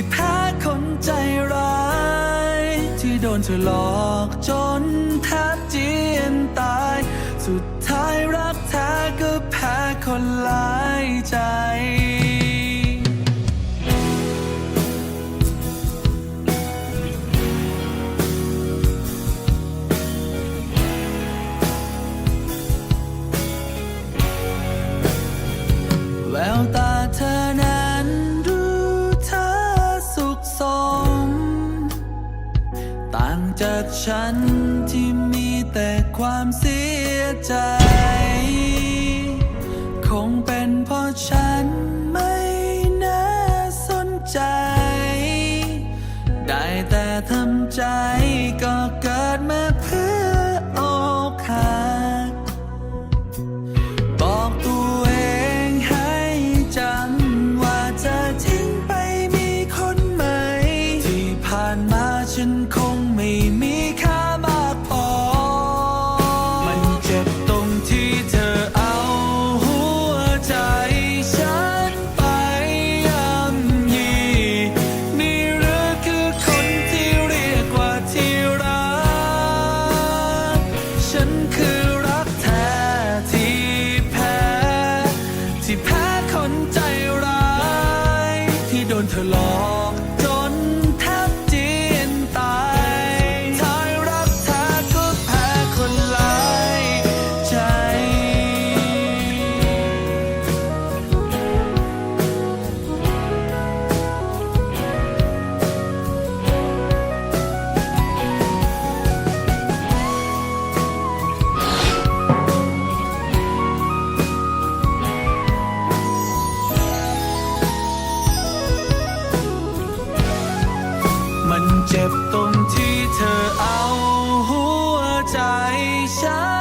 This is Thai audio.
สิแพ้คนใจร้าย ที่โดนเธอหลอกจนแทบเจียนตาย สุดท้ายรักแท้ก็แพ้คนหลายใจ จากฉันที่มีแต่ความเสียใจ คงเป็นเพราะฉันไม่น่าสนใจ ได้แต่ทำใจก็เกิดมาเพื่ออกหักบอกตัวเองให้จำว่าเธอทิ้งไปมีคนใหม่ที่ผ่านมาฉันคง ที่ เจ็บตรงที่เธอเอาหัวใจฉัน